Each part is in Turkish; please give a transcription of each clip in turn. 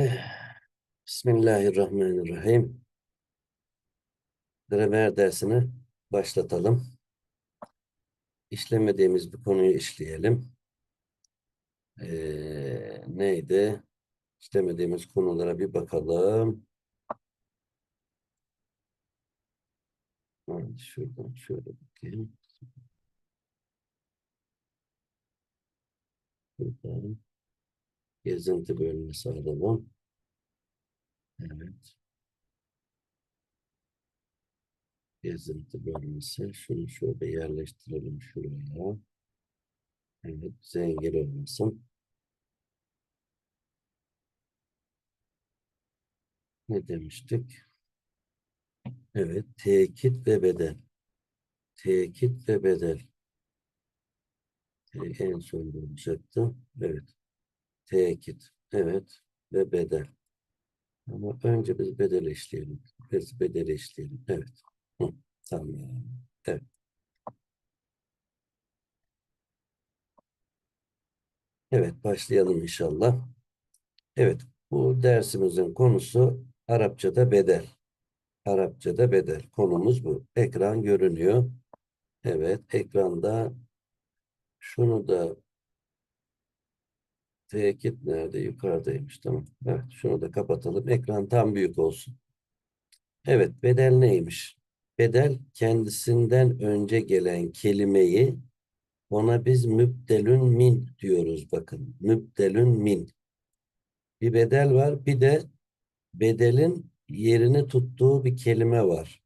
Bismillahirrahmanirrahim. Gramer dersini başlatalım. İşlemediğimiz bir konuyu işleyelim. Ee, neydi? İşlemediğimiz konulara bir bakalım. Şuradan şöyle bakayım. Buradan gezinti bölümü sağlayalım. Evet. Gezinti bölmesi. Şunu şöyle yerleştirelim şuraya. Evet, engel olmasın. Ne demiştik? Evet, tekit ve bedel. Tekit ve bedel. Te- En son olacaktı. Evet. Tekit. Evet. Ve bedel. Ama önce biz bedel işleyelim. Biz bedel işleyelim. Evet. Hı, tamam. Evet. Evet, başlayalım inşallah. Evet, bu dersimizin konusu Arapçada bedel. Arapçada bedel. Konumuz bu. Ekran görünüyor. Evet, ekranda şunu da tekit nerede? Yukarıdaymış. Tamam. Evet, şunu da kapatalım. Ekran tam büyük olsun. Evet, bedel neymiş? Bedel kendisinden önce gelen kelimeyi ona biz mübdelün min diyoruz bakın. Mübdelün min. Bir bedel var. Bir de bedelin yerini tuttuğu bir kelime var.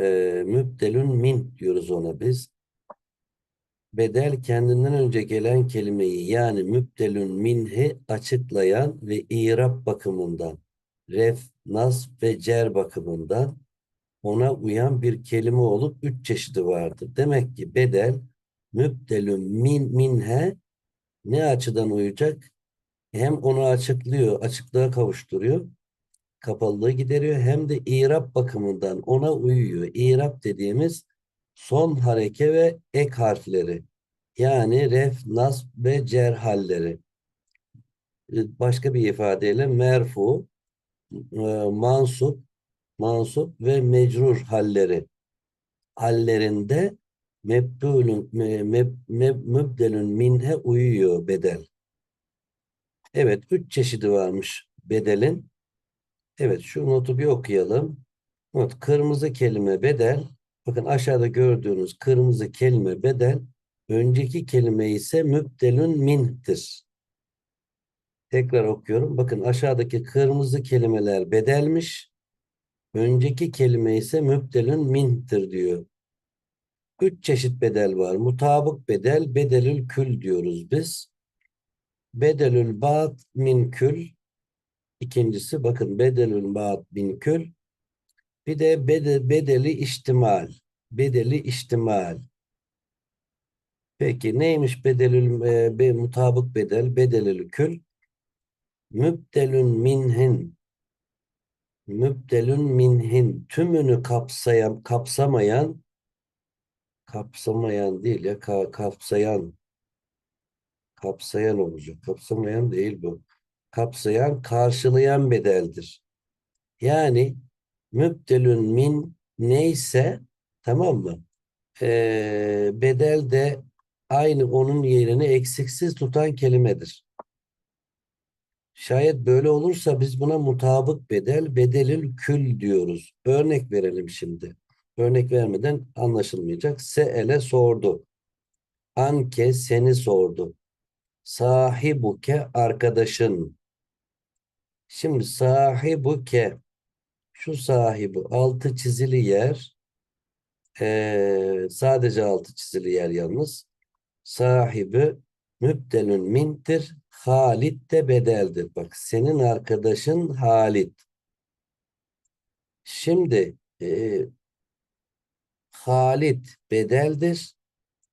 Ee, mübdelün min diyoruz ona biz. Bedel kendinden önce gelen kelimeyi yani mübdelün minhi açıklayan ve irap bakımından, ref, nasb ve cer bakımından ona uyan bir kelime olup üç çeşidi vardır. Demek ki bedel mübdelün min minhe ne açıdan uyacak? Hem onu açıklıyor, açıklığa kavuşturuyor, kapalılığı gideriyor hem de irap bakımından ona uyuyor. İrap dediğimiz son hareke ve ek harfleri. Yani ref, nasb ve cer halleri. Ee, Başka bir ifadeyle merfu, e, mansup, mansup ve mecrur halleri hallerinde mebdulun me- meb- mübdelün minhe uyuyor bedel. Evet, üç çeşidi varmış bedelin. Evet, şu notu bir okuyalım. Not, kırmızı kelime bedel. Bakın aşağıda gördüğünüz kırmızı kelime bedel. Önceki kelime ise mübdelün minhtir. Tekrar okuyorum. Bakın aşağıdaki kırmızı kelimeler bedelmiş. Önceki kelime ise mübdelün minhtir diyor. Üç çeşit bedel var. Mutabık bedel, bedelül kül diyoruz biz. Bedelül ba'd min kül. İkincisi bakın bedelül ba'd min kül. Bir de bede- bedeli ihtimal. Bedeli ihtimal. Peki neymiş bedelül e, be, mutabık bedel? Bedelül kül. Mübdelün minhin. Mübdelün minhin. Tümünü kapsayan, kapsamayan kapsamayan değil ya ka- kapsayan kapsayan olacak. Kapsamayan değil bu. Kapsayan, karşılayan bedeldir. Yani mübdelün min neyse tamam mı? Ee, bedel de aynı onun yerini eksiksiz tutan kelimedir. Şayet böyle olursa biz buna mutabık bedel, bedelül kül diyoruz. Örnek verelim şimdi. Örnek vermeden anlaşılmayacak. Se'ele sordu. Anke seni sordu. Sahibuke arkadaşın. Şimdi sahibuke şu sahibi altı çizili yer eee, sadece altı çizili yer yalnız sahibi mübdelün mintir Halit de bedeldir. Bak senin arkadaşın Halit. Şimdi eee Halit bedeldir.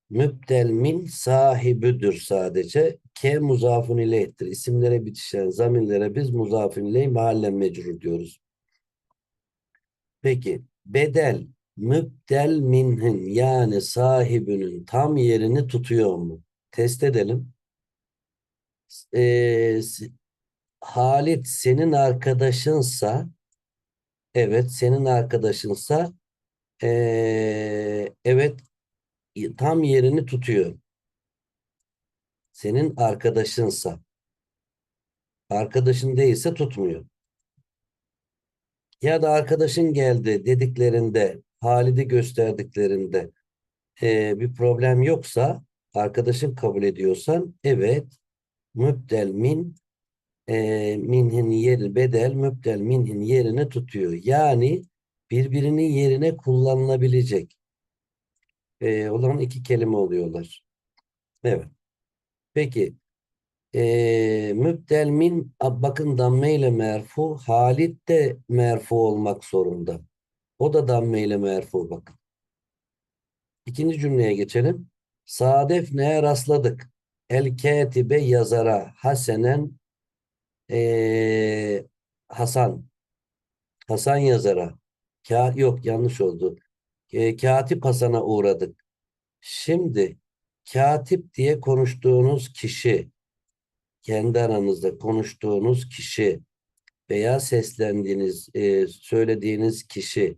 Mübdel min sahibidir sadece. Ke muzafun ileyhtir. İsimlere bitişen zamirlere biz muzafun ileyh mahallen mecrur diyoruz. Peki bedel mübdel minhin yani sahibinin tam yerini tutuyor mu? Test edelim. Ee, Halit senin arkadaşınsa evet senin arkadaşınsa ee, evet tam yerini tutuyor. Senin arkadaşınsa. Arkadaşın değilse tutmuyor. Ya da arkadaşın geldi dediklerinde, Halid'i gösterdiklerinde e, bir problem yoksa, arkadaşın kabul ediyorsan, evet, mübdel min, e, minhin yeri bedel, mübdel minhin yerini tutuyor. Yani birbirinin yerine kullanılabilecek e, olan iki kelime oluyorlar. Evet. Peki, e, mübdel min bakın damme ile merfu Halit de merfu olmak zorunda. O da damme ile merfu bakın. İkinci cümleye geçelim. Sadef neye rastladık? El katibe yazara hasenen e, Hasan Hasan yazara Ka yok yanlış oldu. E, Katip Hasan'a uğradık. Şimdi katip diye konuştuğunuz kişi kendi aranızda konuştuğunuz kişi veya seslendiğiniz, e, söylediğiniz kişi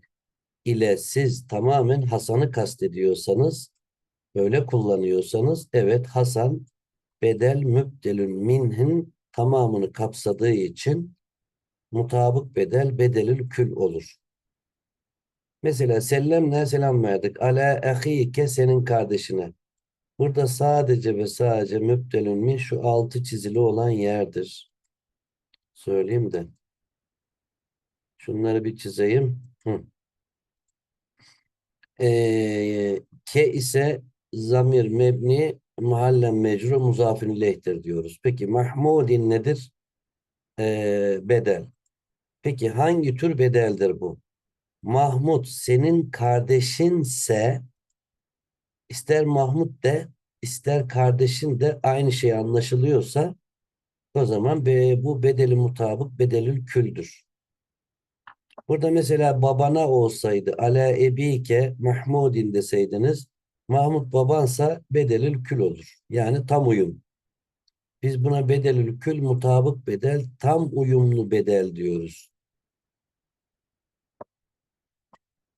ile siz tamamen Hasan'ı kastediyorsanız, böyle kullanıyorsanız, evet Hasan bedel mübdelün minhin tamamını kapsadığı için mutabık bedel bedelül kül olur. Mesela sellemle selam verdik. Ala ehike senin kardeşine. Burada sadece ve sadece müptelün min şu altı çizili olan yerdir. Söyleyeyim de. Şunları bir çizeyim. Hı. Ee, ke ise zamir mebni mahallen mecru muzafin ileyhtir diyoruz. Peki mahmudin nedir? Ee, bedel. Peki hangi tür bedeldir bu? Mahmud senin kardeşinse ister Mahmut de ister kardeşin de aynı şey anlaşılıyorsa o zaman be, bu bedeli mutabık bedelül küldür. Burada mesela babana olsaydı ala ebike Mahmudin deseydiniz Mahmut babansa bedelül kül olur. Yani tam uyum. Biz buna bedelül kül mutabık bedel tam uyumlu bedel diyoruz.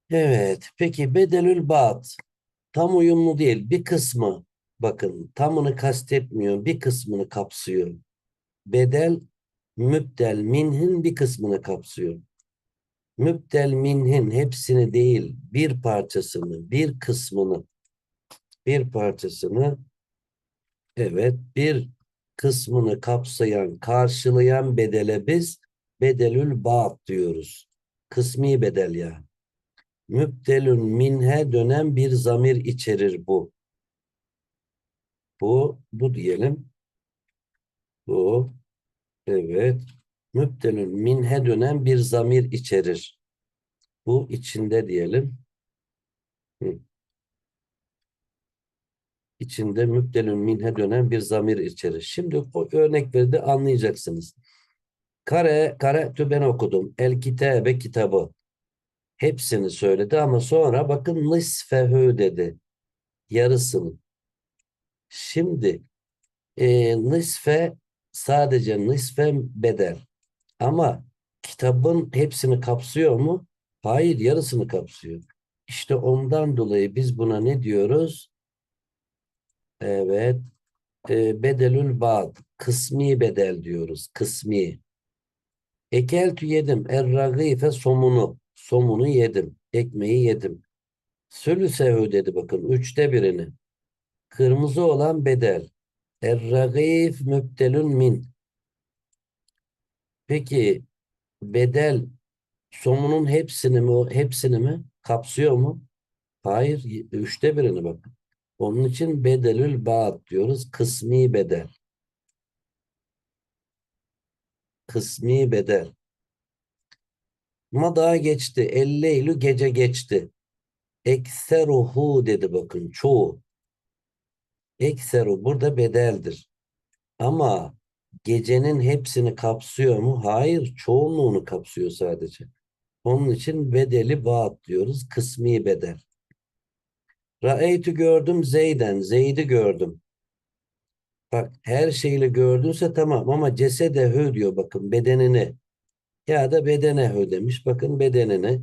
Evet. Peki bedelül bat tam uyumlu değil. Bir kısmı bakın tamını kastetmiyor. Bir kısmını kapsıyor. Bedel mübdel minhin bir kısmını kapsıyor. Mübdel minhin hepsini değil bir parçasını, bir kısmını, bir parçasını evet bir kısmını kapsayan, karşılayan bedele biz bedelül ba'd diyoruz. Kısmi bedel yani müptelün minhe dönen bir zamir içerir bu. Bu, bu diyelim. Bu, evet. Müptelün minhe dönen bir zamir içerir. Bu içinde diyelim. Hı. İçinde müptelün minhe dönen bir zamir içerir. Şimdi o örnekleri de anlayacaksınız. Kare, kare ben okudum. El kitabe kitabı. Hepsini söyledi ama sonra bakın nisfehü dedi. Yarısını. Şimdi e, nisfe sadece nisfe bedel. Ama kitabın hepsini kapsıyor mu? Hayır yarısını kapsıyor. İşte ondan dolayı biz buna ne diyoruz? Evet. E, bedelül ba'd. Kısmi bedel diyoruz. Kısmi. Ekeltü yedim. Er somunu somunu yedim. Ekmeği yedim. Sülüsehu dedi bakın. Üçte birini. Kırmızı olan bedel. Er-ragif mübdelün min. Peki bedel somunun hepsini mi hepsini mi kapsıyor mu? Hayır. Üçte birini bakın. Onun için bedelül ba'd diyoruz. Kısmi bedel. Kısmi bedel. Mada geçti. Elleylü gece geçti. Ekseruhu dedi bakın çoğu. Ekseru burada bedeldir. Ama gecenin hepsini kapsıyor mu? Hayır. Çoğunluğunu kapsıyor sadece. Onun için bedeli vaat diyoruz. Kısmi bedel. Ra'eytü gördüm Zeyden. Zeyd'i gördüm. Bak her şeyle gördünse tamam ama cesedehü diyor bakın bedenini. Ya da bedenehü demiş. Bakın bedenini.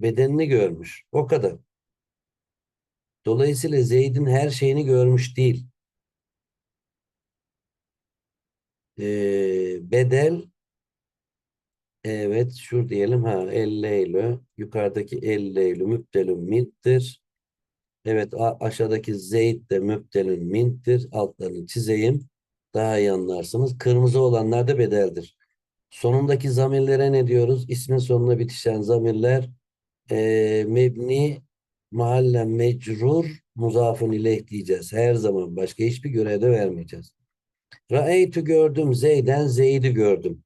Bedenini görmüş. O kadar. Dolayısıyla Zeyd'in her şeyini görmüş değil. Ee, bedel evet şur diyelim ha elleylü yukarıdaki elleylü müptelün min'tir. Evet aşağıdaki Zeyd de müptelün min'tir. Altlarını çizeyim. Daha iyi anlarsınız. Kırmızı olanlar da bedeldir. Sonundaki zamirlere ne diyoruz? İsmin sonuna bitişen zamirler e, mebni mahallen mecrur muzafın ileyh diyeceğiz. Her zaman başka hiçbir görevde vermeyeceğiz. Ra'eytü gördüm Zeyden Zeyd'i gördüm.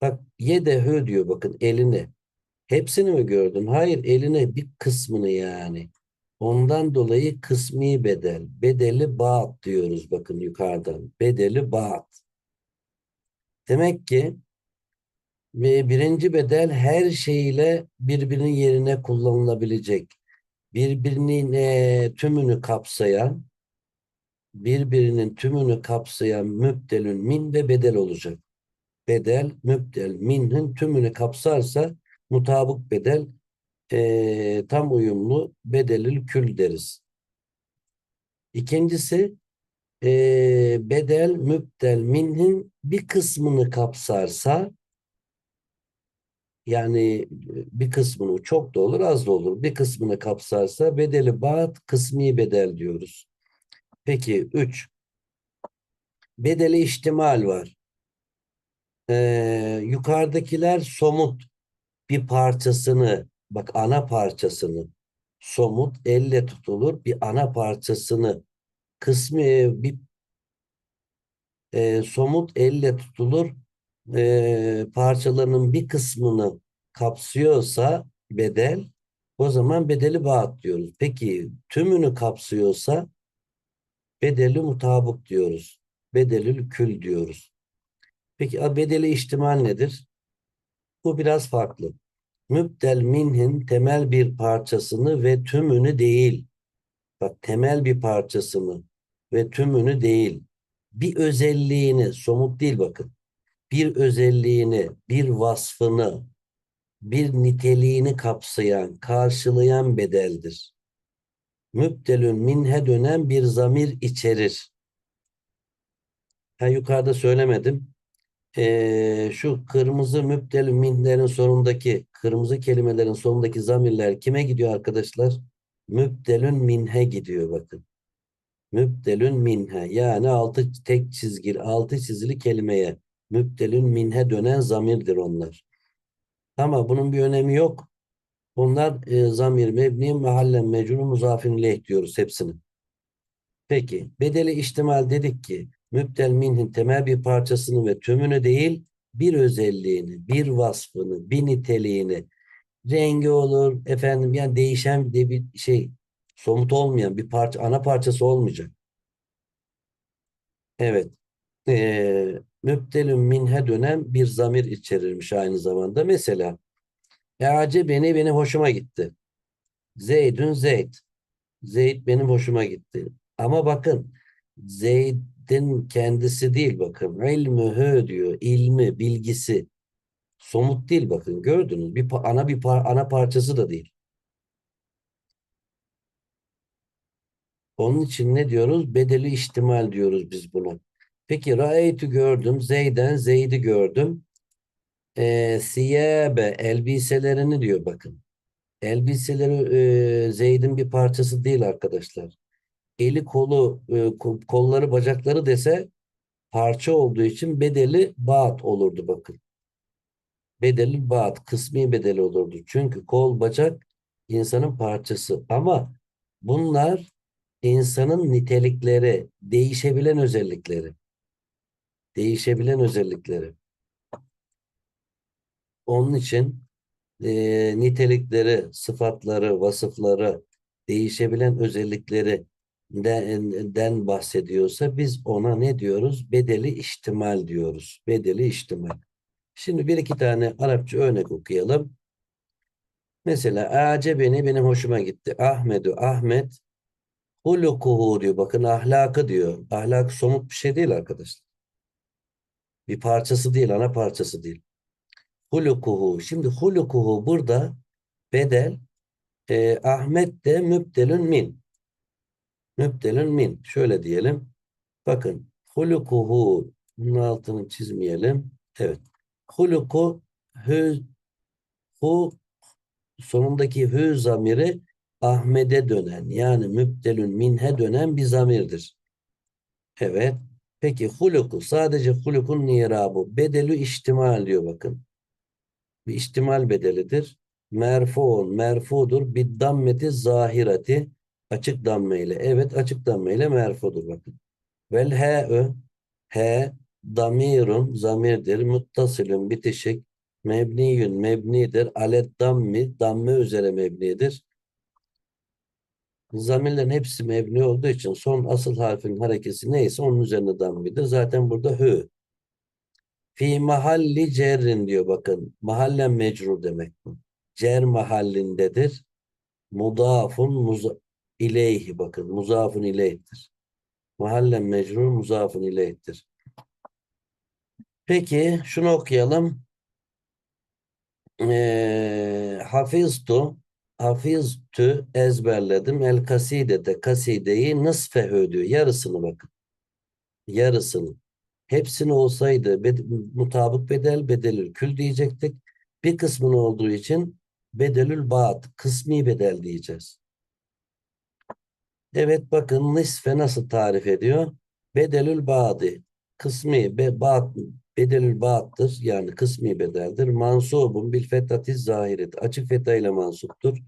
Bak yedehü diyor bakın eline. Hepsini mi gördün? Hayır eline bir kısmını yani. Ondan dolayı kısmi bedel. Bedeli ba'd diyoruz bakın yukarıdan. Bedeli ba'd. Demek ki birinci bedel her şeyle birbirinin yerine kullanılabilecek. Birbirinin e, tümünü kapsayan birbirinin tümünü kapsayan mübdelün min ve bedel olacak. Bedel, mübdel, min'in tümünü kapsarsa mutabık bedel e, tam uyumlu bedelil kül deriz. İkincisi e, bedel, mübdel, min'in bir kısmını kapsarsa yani bir kısmını çok da olur az da olur bir kısmını kapsarsa bedeli bat kısmi bedel diyoruz. Peki 3. Bedeli ihtimal var. Ee, yukarıdakiler somut bir parçasını bak ana parçasını somut elle tutulur bir ana parçasını kısmi bir e, somut elle tutulur e, parçalarının bir kısmını kapsıyorsa bedel o zaman bedeli bağıt diyoruz. Peki tümünü kapsıyorsa bedeli mutabık diyoruz. Bedelül kül diyoruz. Peki bedeli ihtimal nedir? Bu biraz farklı. Mübdel minhin temel bir parçasını ve tümünü değil. Bak temel bir parçasını ve tümünü değil. Bir özelliğini, somut değil bakın. Bir özelliğini, bir vasfını, bir niteliğini kapsayan, karşılayan bedeldir. Mübdelün minhe dönen bir zamir içerir. Ha, yukarıda söylemedim. Ee, şu kırmızı mübdelün minlerin sonundaki, kırmızı kelimelerin sonundaki zamirler kime gidiyor arkadaşlar? Mübdelün minhe gidiyor bakın. Mübdelün minhe yani altı tek çizgili, altı çizili kelimeye mübdelün minhe dönen zamirdir onlar. Ama bunun bir önemi yok. Bunlar e, zamir, mebni, mahallen, mecrur, muzafin leh diyoruz hepsini. Peki, bedeli ihtimal dedik ki mübdel minhin temel bir parçasını ve tümünü değil bir özelliğini, bir vasfını, bir niteliğini, rengi olur, efendim yani değişen de bir şey, somut olmayan bir parça, ana parçası olmayacak. Evet. Ee, mübdelün minhe dönen bir zamir içerirmiş aynı zamanda. Mesela Eace beni benim hoşuma gitti. Zeydün Zeyd. Zeyd benim hoşuma gitti. Ama bakın Zeyd'in kendisi değil bakın. İlmühü diyor. ilmi, bilgisi. Somut değil bakın. Gördünüz. Bir ana bir par ana parçası da değil. Onun için ne diyoruz? Bedeli ihtimal diyoruz biz buna. Peki ra'eytü gördüm. Zeyden Zeyd'i gördüm. E, siyabe elbiselerini diyor bakın. Elbiseleri e, Zeyd'in bir parçası değil arkadaşlar. Eli kolu e, kolları bacakları dese parça olduğu için bedeli baat olurdu bakın. Bedeli baat kısmi bedeli olurdu. Çünkü kol bacak insanın parçası ama bunlar insanın nitelikleri, değişebilen özellikleri. Değişebilen özellikleri. Onun için e, nitelikleri, sıfatları, vasıfları, değişebilen özellikleri den, den bahsediyorsa biz ona ne diyoruz? Bedeli ihtimal diyoruz. Bedeli ihtimal. Şimdi bir iki tane Arapça örnek okuyalım. Mesela beni benim hoşuma gitti. Ahmedu Ahmet Hulukuhu diyor. Bakın ahlakı diyor. Ahlak somut bir şey değil arkadaşlar. Bir parçası değil, ana parçası değil. Hulukuhu. Şimdi hulukuhu burada bedel e, Ahmet de mübdelün min. Mübdelün min. Şöyle diyelim. Bakın hulukuhu bunun altını çizmeyelim. Evet. Huluku hü hu sonundaki hü zamiri Ahmet'e dönen yani mübdelün minhe dönen bir zamirdir. Evet. Peki huluku sadece hulukun nirabı bedelü ihtimal diyor bakın. Bir ihtimal bedelidir. Merfuun merfudur. Bir dammeti zahireti açık dammeyle. Evet açık dammeyle merfudur bakın. Vel he'ü he damirun zamirdir. Muttasilün bitişik. Mebniyün mebnidir. Alet dammi damme üzere mebnidir. Zamirlerin hepsi mebni olduğu için son asıl harfin harekesi neyse onun üzerine dammidir. Zaten burada hü. Fi mahalli cerrin diyor bakın. Mahallen mecrur demek bu. Cer mahallindedir. Mudafun muza ileyhi bakın. Muzafun ileyhtir. Mahallen mecrur muzafun ileyhtir. Peki şunu okuyalım. Ee, hafiztu hafiztü ezberledim. El kasidede kasideyi nısfehü diyor. Yarısını bakın. Yarısını. Hepsini olsaydı bed mutabık bedel bedelül kül diyecektik. Bir kısmını olduğu için bedelül baat kısmi bedel diyeceğiz. Evet bakın nisfe nasıl tarif ediyor? Bedelül baadi kısmi be, baat, bedelül baattır yani kısmi bedeldir. Mansubun bil fethatiz zahiret açık fetha ile mansuptur.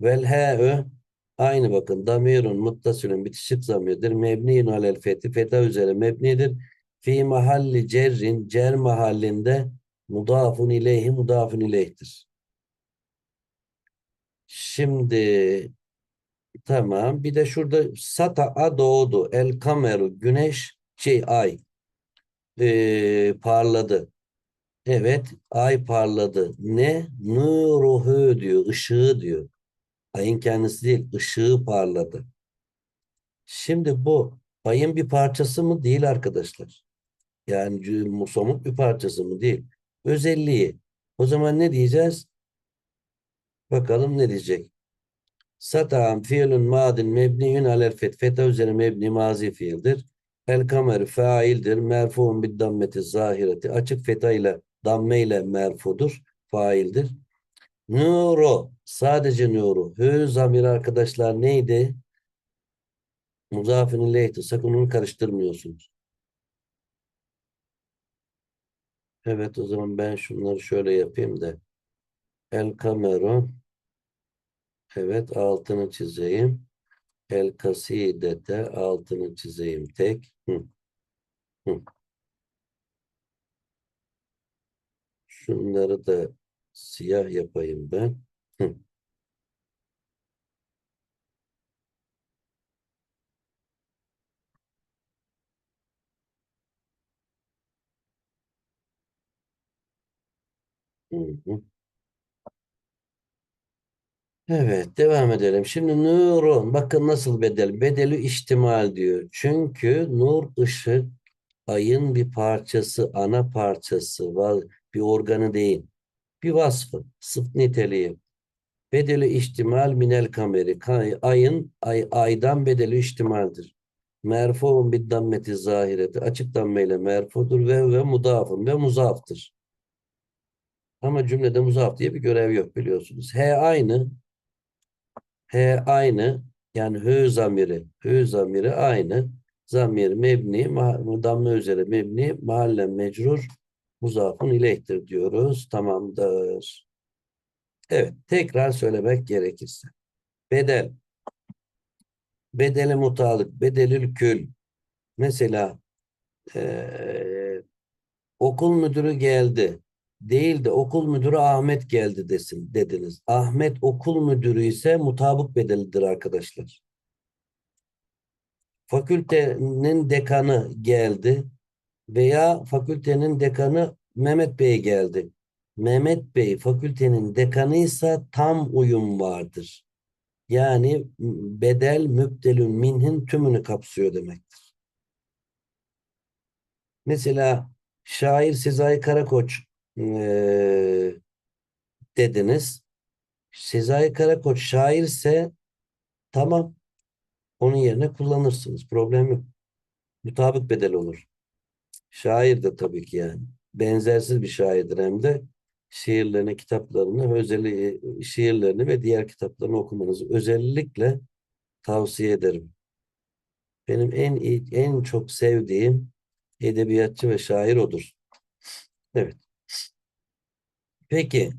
Vel he'ü aynı bakın damirun muttasülün bitişik zamirdir. Mebniyun alel fethi fetha üzere mebnidir. Fi mahalli cerrin cer mahallinde mudafun ileyhi mudafun ileyhtir. Şimdi tamam bir de şurada sata'a doğdu el kameru güneş şey ay ee, parladı. Evet ay parladı. Ne? Nuruhu diyor ışığı diyor. Ayın kendisi değil ışığı parladı. Şimdi bu ayın bir parçası mı? Değil arkadaşlar. Yani somut bir parçası mı? Değil. Özelliği. O zaman ne diyeceğiz? Bakalım ne diyecek? Sata'am fiilun madin mebniyün alel fet. Feta üzerine mebni mazi fiildir. El kamer faildir. Merfuun bid dammeti zahireti. Açık feta ile damme ile merfudur. Faildir. Nuru. Sadece nuru. Hü zamir arkadaşlar neydi? Muzafin ileyhti. Sakın onu karıştırmıyorsunuz. Evet o zaman ben şunları şöyle yapayım da. El kameru. Evet altını çizeyim. El kasidete altını çizeyim tek. Hı. Hı. Şunları da siyah yapayım ben. Hı. Evet, devam edelim. Şimdi nurun, bakın nasıl bedel. Bedeli ihtimal diyor. Çünkü nur ışık ayın bir parçası, ana parçası, bir organı değil. Bir vasfı, sıf niteliği. Bedeli ihtimal minel kameri. Ayın, ay, aydan bedeli ihtimaldir. Merfuun bir dammeti zahireti. Açık dammeyle merfudur ve ve mudafın ve muzaftır. Ama cümlede muzaf diye bir görev yok biliyorsunuz. H aynı. H aynı. Yani hü zamiri. Hü zamiri aynı. Zamir mebni. Damme üzere mebni. Mahalle mecrur. Muzafın ileyhtir diyoruz. Tamamdır. Evet. Tekrar söylemek gerekirse. Bedel. Bedeli mutalık. Bedelül kül. Mesela ee, okul müdürü geldi değil de okul müdürü Ahmet geldi desin dediniz. Ahmet okul müdürü ise mutabık bedelidir arkadaşlar. Fakültenin dekanı geldi veya fakültenin dekanı Mehmet Bey geldi. Mehmet Bey fakültenin dekanıysa tam uyum vardır. Yani bedel mübdelün minhin tümünü kapsıyor demektir. Mesela şair Sezai Karakoç eee, dediniz. Sezai Karakoç şairse tamam onun yerine kullanırsınız. Problem yok. Mutabık bedel olur. Şair de tabii ki yani. Benzersiz bir şairdir hem de şiirlerini, kitaplarını, özellikle şiirlerini ve diğer kitaplarını okumanızı özellikle tavsiye ederim. Benim en iyi, en çok sevdiğim edebiyatçı ve şair odur. Evet. Peki,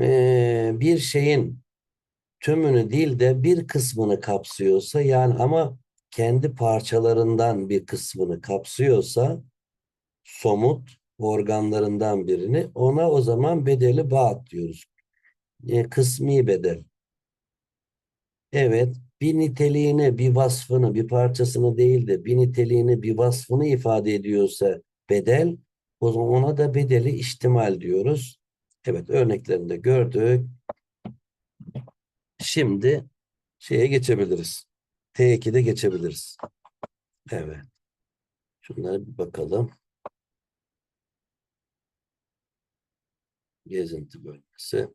eee, bir şeyin tümünü değil de bir kısmını kapsıyorsa yani ama kendi parçalarından bir kısmını kapsıyorsa somut organlarından birini ona o zaman bedeli bağıt diyoruz. E, kısmi bedel. Evet, bir niteliğini, bir vasfını, bir parçasını değil de bir niteliğini, bir vasfını ifade ediyorsa bedel, o zaman ona da bedeli ihtimal diyoruz. Evet, örneklerinde gördük. Şimdi şeye geçebiliriz. T2'de geçebiliriz. Evet. Şunlara bir bakalım. Gezinti bölgesi.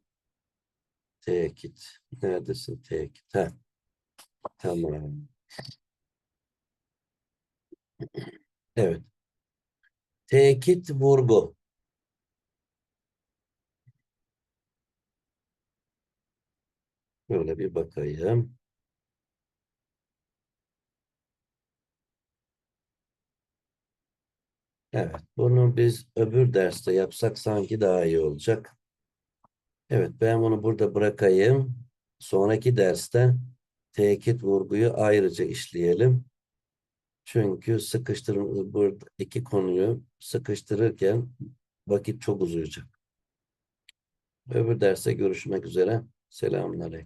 Tekit. Neredesin tekit? Ha. Tamam. Evet. Tekit vurgu. Böyle bir bakayım. Evet. Bunu biz öbür derste yapsak sanki daha iyi olacak. Evet. Ben bunu burada bırakayım. Sonraki derste tekit vurguyu ayrıca işleyelim. Çünkü sıkıştır burada iki konuyu sıkıştırırken vakit çok uzayacak. Öbür derste görüşmek üzere. Selamünaleyküm.